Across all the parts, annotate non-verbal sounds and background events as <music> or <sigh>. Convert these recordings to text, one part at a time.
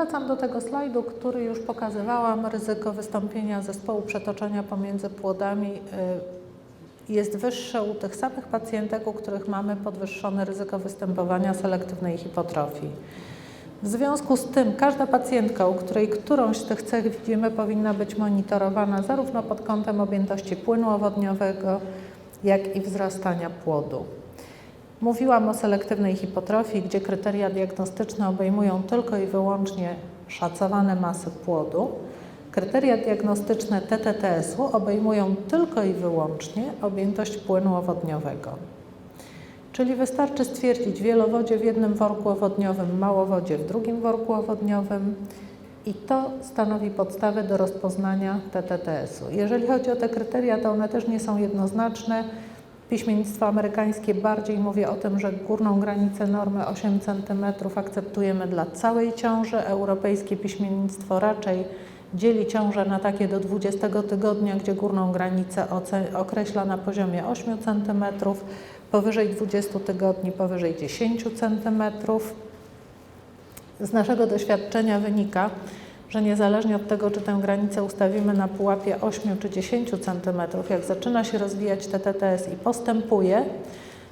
wracam do tego slajdu, który już pokazywałam. Ryzyko wystąpienia zespołu przetoczenia pomiędzy płodami y, jest wyższe u tych samych pacjentek, u których mamy podwyższone ryzyko występowania selektywnej hipotrofii. W związku z tym każda pacjentka, u której którąś z tych cech widzimy, powinna być monitorowana zarówno pod kątem objętości płynu owodniowego, jak i wzrastania płodu. Mówiłam o selektywnej hipotrofii, gdzie kryteria diagnostyczne obejmują tylko i wyłącznie szacowane masy płodu. Kryteria diagnostyczne TTTS-u obejmują tylko i wyłącznie objętość płynu owodniowego. Czyli wystarczy stwierdzić wielowodzie w jednym worku owodniowym, małowodzie w drugim worku owodniowym i to stanowi podstawę do rozpoznania TTTS-u. Jeżeli chodzi o te kryteria, to one też nie są jednoznaczne. Piśmiennictwo amerykańskie bardziej mówi o tym, że górną granicę normy 8 cm akceptujemy dla całej ciąży. Europejskie piśmiennictwo raczej dzieli ciążę na takie do 20 tygodnia, gdzie górną granicę określa na poziomie 8 cm, powyżej 20 tygodni powyżej 10 cm. Z naszego doświadczenia wynika, że niezależnie od tego, czy tę granicę ustawimy na pułapie 8 czy 10 cm, jak zaczyna się rozwijać TTTS i postępuje,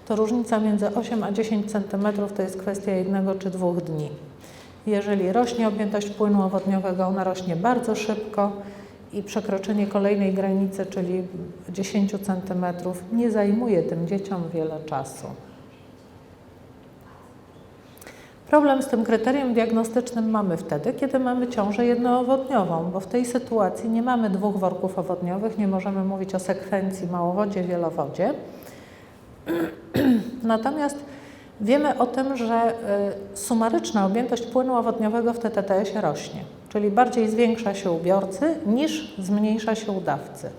to różnica między 8 a 10 cm to jest kwestia jednego czy dwóch dni. Jeżeli rośnie objętość płynu owodniowego, ona rośnie bardzo szybko i przekroczenie kolejnej granicy, czyli 10 cm, nie zajmuje tym dzieciom wiele czasu. Problem z tym kryterium diagnostycznym mamy wtedy, kiedy mamy ciążę jednoowodniową, bo w tej sytuacji nie mamy dwóch worków owodniowych, nie możemy mówić o sekwencji małowodzie, wielowodzie. <clears throat> Natomiast wiemy o tym, że y, sumaryczna objętość płynu owodniowego w TTTS rośnie, czyli bardziej zwiększa się u biorcy niż zmniejsza się u dawcy.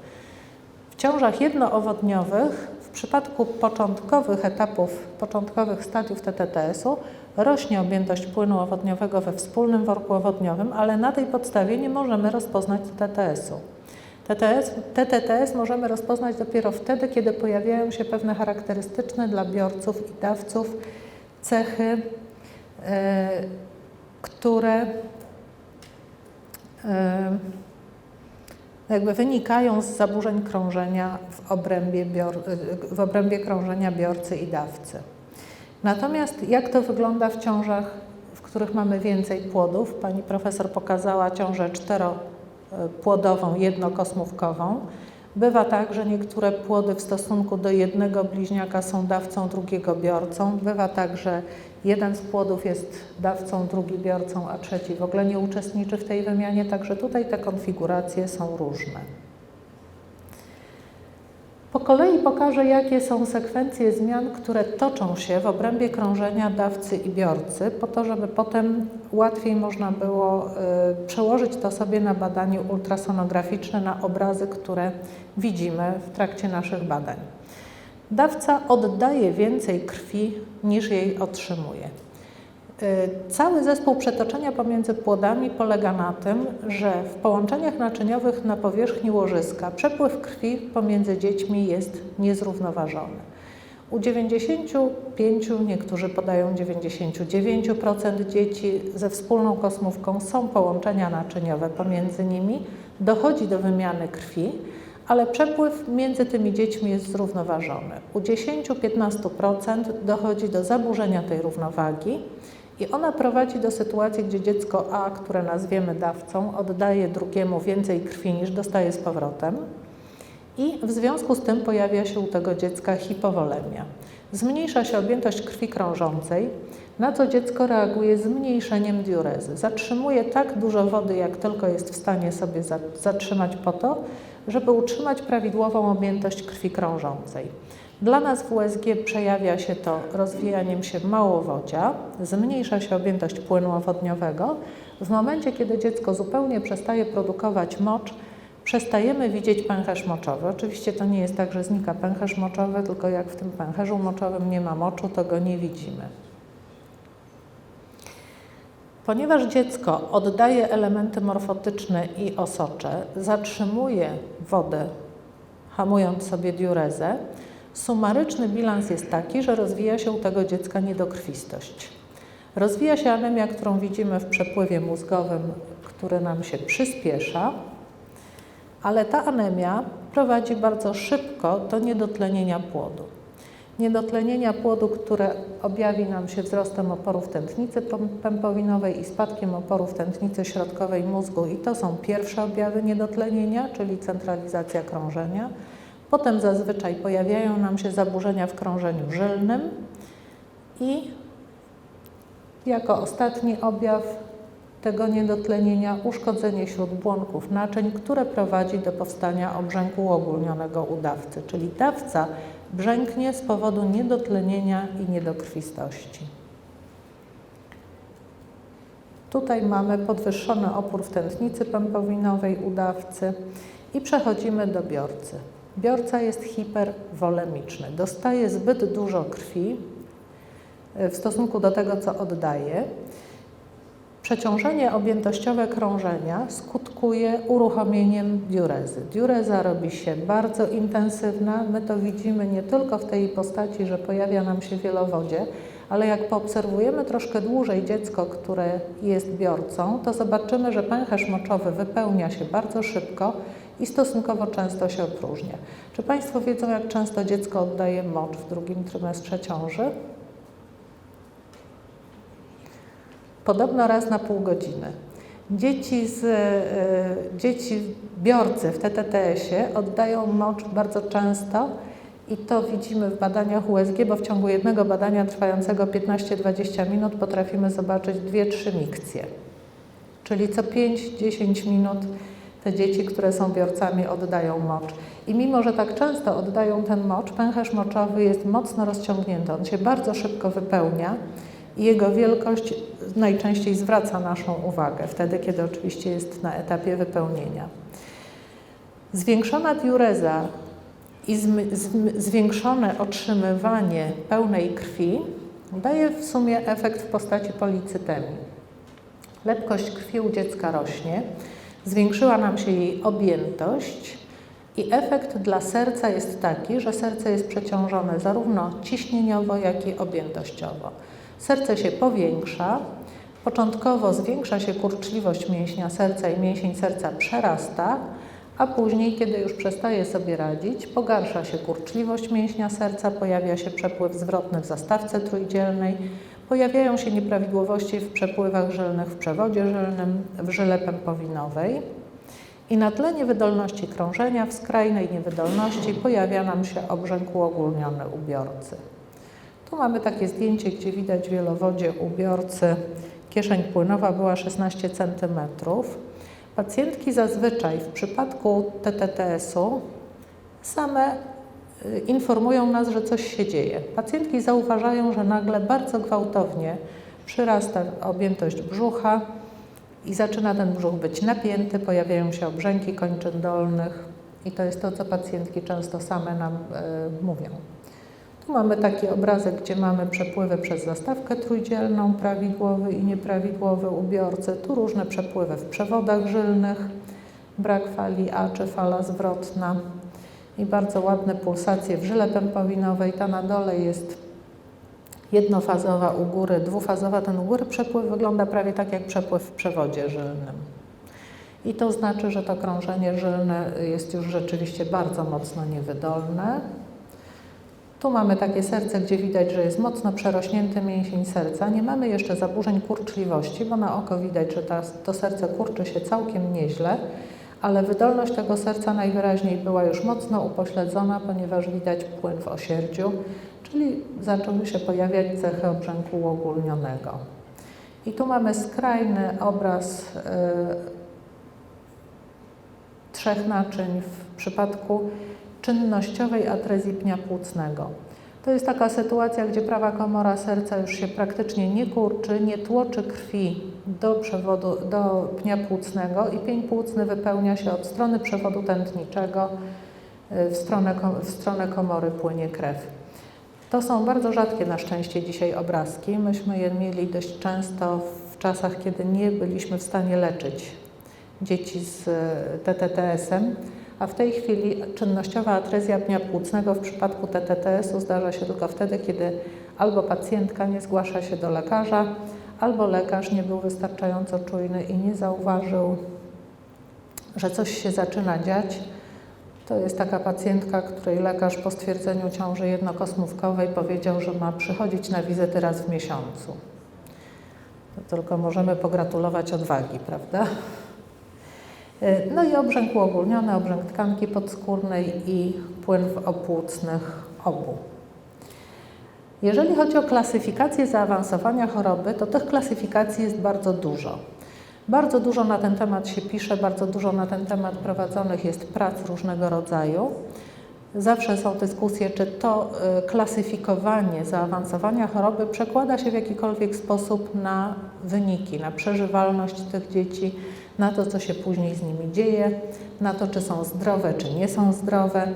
W ciążach jednoowodniowych w przypadku początkowych etapów, początkowych stadiów TTTS-u rośnie objętość płynu owodniowego we wspólnym worku owodniowym, ale na tej podstawie nie możemy rozpoznać TTS-u. TTS, TTTS możemy rozpoznać dopiero wtedy, kiedy pojawiają się pewne charakterystyczne dla biorców i dawców cechy, yy, które yy, jakby wynikają z zaburzeń krążenia w obrębie, bior, w obrębie krążenia biorcy i dawcy. Natomiast jak to wygląda w ciążach, w których mamy więcej płodów? Pani profesor pokazała ciążę czteropłodową, jednokosmówkową. Bywa tak, że niektóre płody w stosunku do jednego bliźniaka są dawcą, drugiego biorcą. Bywa tak, że jeden z płodów jest dawcą, drugi biorcą, a trzeci w ogóle nie uczestniczy w tej wymianie, także tutaj te konfiguracje są różne. Po kolei pokażę, jakie są sekwencje zmian, które toczą się w obrębie krążenia dawcy i biorcy, po to, żeby potem łatwiej można było y, przełożyć to sobie na badaniu ultrasonograficzne, na obrazy, które widzimy w trakcie naszych badań. Dawca oddaje więcej krwi niż jej otrzymuje. Y, cały zespół przetoczenia pomiędzy płodami polega na tym, że w połączeniach naczyniowych na powierzchni łożyska przepływ krwi pomiędzy dziećmi jest niezrównoważony. U 95, niektórzy podają 99% dzieci ze wspólną kosmówką są połączenia naczyniowe pomiędzy nimi, dochodzi do wymiany krwi, ale przepływ między tymi dziećmi jest zrównoważony. U 10-15% dochodzi do zaburzenia tej równowagi i ona prowadzi do sytuacji, gdzie dziecko A, które nazwiemy dawcą, oddaje drugiemu więcej krwi niż dostaje z powrotem. I w związku z tym pojawia się u tego dziecka hipowolemia. Zmniejsza się objętość krwi krążącej, na co dziecko reaguje zmniejszeniem diurezy. Zatrzymuje tak dużo wody, jak tylko jest w stanie sobie zatrzymać po to, żeby utrzymać prawidłową objętość krwi krążącej. Dla nas w USG przejawia się to rozwijaniem się małowodzia, zmniejsza się objętość płynu owodniowego. W momencie, kiedy dziecko zupełnie przestaje produkować mocz, przestajemy widzieć pęcherz moczowy. Oczywiście to nie jest tak, że znika pęcherz moczowy, tylko jak w tym pęcherzu moczowym nie ma moczu, to go nie widzimy. Ponieważ dziecko oddaje elementy morfotyczne i osocze, zatrzymuje wodę, hamując sobie diurezę, Sumaryczny bilans jest taki, że rozwija się u tego dziecka niedokrwistość. Rozwija się anemia, którą widzimy w przepływie mózgowym, który nam się przyspiesza, ale ta anemia prowadzi bardzo szybko do niedotlenienia płodu. Niedotlenienia płodu, które objawi nam się wzrostem oporów tętnicy pępowinowej i spadkiem oporów tętnicy środkowej mózgu i to są pierwsze objawy niedotlenienia, czyli centralizacja krążenia. Potem zazwyczaj pojawiają nam się zaburzenia w krążeniu żylnym i jako ostatni objaw tego niedotlenienia uszkodzenie śródbłonków naczyń, które prowadzi do powstania obrzęku uogólnionego u dawcy, czyli dawca brzęknie z powodu niedotlenienia i niedokrwistości. Tutaj mamy podwyższony opór w tętnicy pępowinowej u dawcy i przechodzimy do biorcy. Biorca jest hiperwolemiczny, dostaje zbyt dużo krwi w stosunku do tego, co oddaje Przeciążenie objętościowe krążenia skutkuje uruchomieniem diurezy. Diureza robi się bardzo intensywna. My to widzimy nie tylko w tej postaci, że pojawia nam się wielowodzie, ale jak poobserwujemy troszkę dłużej dziecko, które jest biorcą, to zobaczymy, że pęcherz moczowy wypełnia się bardzo szybko i stosunkowo często się opróżnia. Czy Państwo wiedzą, jak często dziecko oddaje mocz w drugim trymestrze ciąży? podobno raz na pół godziny. Dzieci, z, e, dzieci biorcy w TTTS-ie oddają mocz bardzo często i to widzimy w badaniach USG, bo w ciągu jednego badania trwającego 15-20 minut potrafimy zobaczyć 2-3 mikcje. Czyli co 5-10 minut te dzieci, które są biorcami, oddają mocz. I mimo, że tak często oddają ten mocz, pęcherz moczowy jest mocno rozciągnięty. On się bardzo szybko wypełnia i jego wielkość najczęściej zwraca naszą uwagę, wtedy kiedy oczywiście jest na etapie wypełnienia. Zwiększona diureza i zwiększone otrzymywanie pełnej krwi daje w sumie efekt w postaci policytemii. Lepkość krwi u dziecka rośnie, zwiększyła nam się jej objętość i efekt dla serca jest taki, że serce jest przeciążone zarówno ciśnieniowo, jak i objętościowo. Serce się powiększa, początkowo zwiększa się kurczliwość mięśnia serca i mięsień serca przerasta, a później, kiedy już przestaje sobie radzić, pogarsza się kurczliwość mięśnia serca, pojawia się przepływ zwrotny w zastawce trójdzielnej, pojawiają się nieprawidłowości w przepływach żylnych w przewodzie żylnym, w żyle pępowinowej. I na tle niewydolności krążenia, w skrajnej niewydolności pojawia nam się obrzęk uogólniony u biorcy. Tu mamy takie zdjęcie, gdzie widać wielowodzie u biorcy. Kieszeń płynowa była 16 cm. Pacjentki zazwyczaj w przypadku TTTS-u same informują nas, że coś się dzieje. Pacjentki zauważają, że nagle bardzo gwałtownie przyrasta objętość brzucha i zaczyna ten brzuch być napięty, pojawiają się obrzęki kończyn dolnych i to jest to, co pacjentki często same nam y, mówią. Tu mamy taki obrazek, gdzie mamy przepływy przez zastawkę trójdzielną, prawidłowy i nieprawidłowy ubiorcy. Tu różne przepływy w przewodach żylnych, brak fali A czy fala zwrotna i bardzo ładne pulsacje w żyle pępowinowej. Ta na dole jest jednofazowa u góry, dwufazowa. Ten u góry przepływ wygląda prawie tak jak przepływ w przewodzie żylnym. I to znaczy, że to krążenie żylne jest już rzeczywiście bardzo mocno niewydolne. Tu mamy takie serce, gdzie widać, że jest mocno przerośnięty mięsień serca. Nie mamy jeszcze zaburzeń kurczliwości, bo na oko widać, że ta, to serce kurczy się całkiem nieźle, ale wydolność tego serca najwyraźniej była już mocno upośledzona, ponieważ widać płyn w osierdziu, czyli zaczęły się pojawiać cechy obrzęku uogólnionego. I tu mamy skrajny obraz yy, trzech naczyń w przypadku czynnościowej atrezji pnia płucnego. To jest taka sytuacja, gdzie prawa komora serca już się praktycznie nie kurczy, nie tłoczy krwi do przewodu, do pnia płucnego i pień płucny wypełnia się od strony przewodu tętniczego, y, w stronę, w stronę komory płynie krew. To są bardzo rzadkie na szczęście dzisiaj obrazki. Myśmy je mieli dość często w czasach, kiedy nie byliśmy w stanie leczyć dzieci z y, TTTS-em a w tej chwili czynnościowa atrezja pnia płucnego w przypadku TTTS-u zdarza się tylko wtedy, kiedy albo pacjentka nie zgłasza się do lekarza, albo lekarz nie był wystarczająco czujny i nie zauważył, że coś się zaczyna dziać. To jest taka pacjentka, której lekarz po stwierdzeniu ciąży jednokosmówkowej powiedział, że ma przychodzić na wizytę raz w miesiącu. Tylko możemy pogratulować odwagi, prawda? No i obrzęk uogólniony, obrzęk tkanki podskórnej i płyn w opłucnych obu. Jeżeli chodzi o klasyfikację zaawansowania choroby, to tych klasyfikacji jest bardzo dużo. Bardzo dużo na ten temat się pisze, bardzo dużo na ten temat prowadzonych jest prac różnego rodzaju. Zawsze są dyskusje, czy to y, klasyfikowanie zaawansowania choroby przekłada się w jakikolwiek sposób na wyniki, na przeżywalność tych dzieci, na to, co się później z nimi dzieje, na to, czy są zdrowe, czy nie są zdrowe.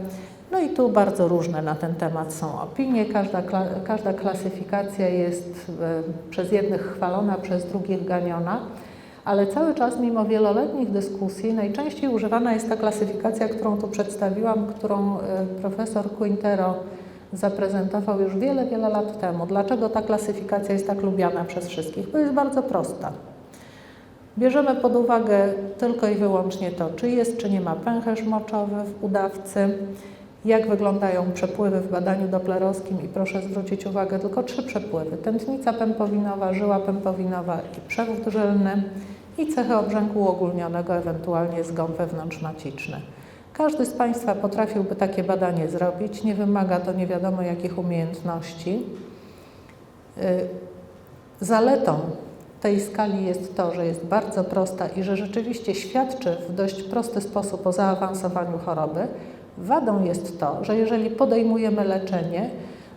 No i tu bardzo różne na ten temat są opinie. Każda, każda klasyfikacja jest y, przez jednych chwalona, przez drugich ganiona ale cały czas, mimo wieloletnich dyskusji, najczęściej używana jest ta klasyfikacja, którą tu przedstawiłam, którą e, profesor Quintero zaprezentował już wiele, wiele lat temu. Dlaczego ta klasyfikacja jest tak lubiana przez wszystkich? Bo jest bardzo prosta. Bierzemy pod uwagę tylko i wyłącznie to, czy jest, czy nie ma pęcherz moczowy w udawcy, jak wyglądają przepływy w badaniu doplerowskim i proszę zwrócić uwagę, tylko trzy przepływy. Tętnica pępowinowa, żyła pępowinowa i przewód żylny i cechy obrzęku uogólnionego, ewentualnie zgon wewnątrzmaciczny. Każdy z Państwa potrafiłby takie badanie zrobić, nie wymaga to nie wiadomo jakich umiejętności. Y, zaletą tej skali jest to, że jest bardzo prosta i że rzeczywiście świadczy w dość prosty sposób o zaawansowaniu choroby. Wadą jest to, że jeżeli podejmujemy leczenie,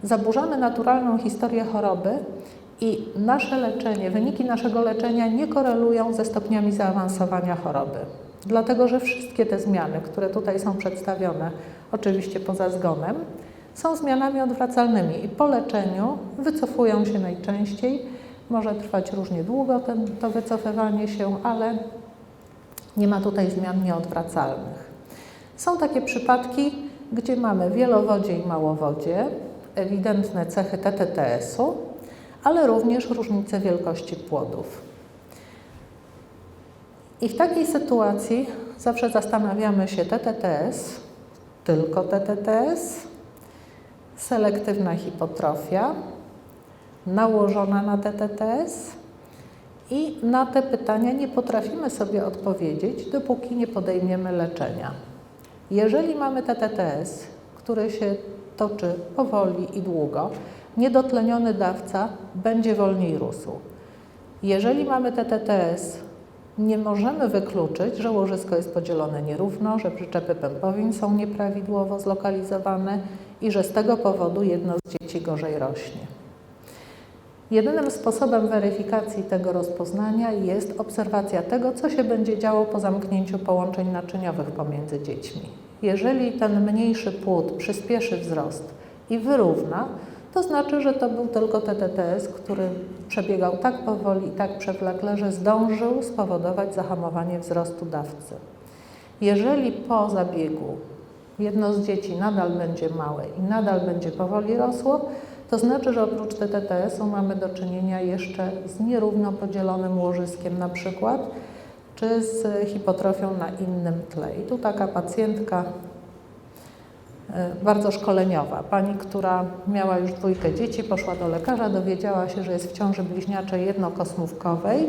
zaburzamy naturalną historię choroby i nasze leczenie, wyniki naszego leczenia nie korelują ze stopniami zaawansowania choroby. Dlatego, że wszystkie te zmiany, które tutaj są przedstawione, oczywiście poza zgonem, są zmianami odwracalnymi i po leczeniu wycofują się najczęściej. Może trwać różnie długo ten, to wycofywanie się, ale nie ma tutaj zmian nieodwracalnych. Są takie przypadki, gdzie mamy wielowodzie i małowodzie, ewidentne cechy TTTS-u, ale również różnice wielkości płodów. I w takiej sytuacji zawsze zastanawiamy się TTTS, tylko TTTS, selektywna hipotrofia, nałożona na TTTS i na te pytania nie potrafimy sobie odpowiedzieć, dopóki nie podejmiemy leczenia. Jeżeli mamy TTTS, który się toczy powoli i długo, niedotleniony dawca będzie wolniej rósł. Jeżeli mamy TTTS, nie możemy wykluczyć, że łożysko jest podzielone nierówno, że przyczepy pępowin są nieprawidłowo zlokalizowane i że z tego powodu jedno z dzieci gorzej rośnie. Jedynym sposobem weryfikacji tego rozpoznania jest obserwacja tego, co się będzie działo po zamknięciu połączeń naczyniowych pomiędzy dziećmi. Jeżeli ten mniejszy płód przyspieszy wzrost i wyrówna, to znaczy, że to był tylko TTTS, który przebiegał tak powoli i tak przewlekle, że zdążył spowodować zahamowanie wzrostu dawcy. Jeżeli po zabiegu jedno z dzieci nadal będzie małe i nadal będzie powoli rosło, to znaczy, że oprócz TTTS-u mamy do czynienia jeszcze z nierówno podzielonym łożyskiem na przykład, czy z hipotrofią na innym tle. I tu taka pacjentka E, bardzo szkoleniowa. Pani, która miała już dwójkę dzieci, poszła do lekarza, dowiedziała się, że jest w ciąży bliźniaczej jednokosmówkowej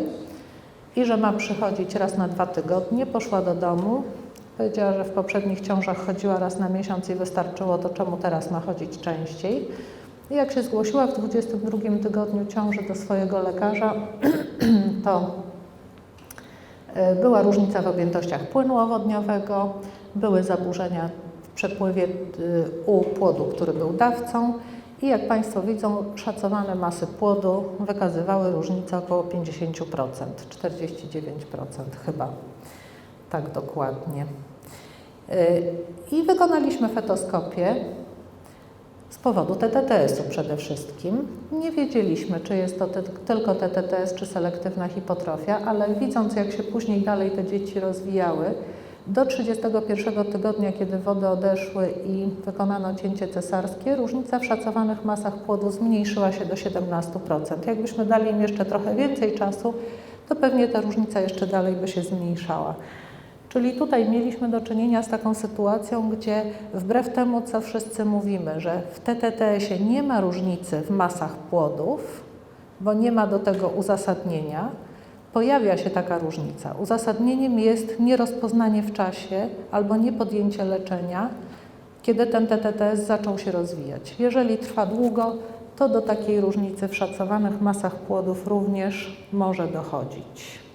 i że ma przychodzić raz na dwa tygodnie. Poszła do domu, powiedziała, że w poprzednich ciążach chodziła raz na miesiąc i wystarczyło, to czemu teraz ma chodzić częściej. Jak się zgłosiła w 22 tygodniu ciąży do swojego lekarza, <clears throat> to e, była różnica w objętościach płynu owodniowego, były zaburzenia przepływie y, u płodu, który był dawcą i jak Państwo widzą, szacowane masy płodu wykazywały różnicę około 50%, 49% chyba, tak dokładnie. Y, I wykonaliśmy fetoskopię z powodu TTTS-u przede wszystkim. Nie wiedzieliśmy, czy jest to tylko TTTS, czy selektywna hipotrofia, ale widząc, jak się później dalej te dzieci rozwijały, Do 31 tygodnia, kiedy wody odeszły i wykonano cięcie cesarskie, różnica w szacowanych masach płodu zmniejszyła się do 17%. Jakbyśmy dali im jeszcze trochę więcej czasu, to pewnie ta różnica jeszcze dalej by się zmniejszała. Czyli tutaj mieliśmy do czynienia z taką sytuacją, gdzie wbrew temu, co wszyscy mówimy, że w TTTS-ie nie ma różnicy w masach płodów, bo nie ma do tego uzasadnienia, pojawia się taka różnica. Uzasadnieniem jest nierozpoznanie w czasie albo niepodjęcie leczenia, kiedy ten TTTS zaczął się rozwijać. Jeżeli trwa długo, to do takiej różnicy w szacowanych masach płodów również może dochodzić.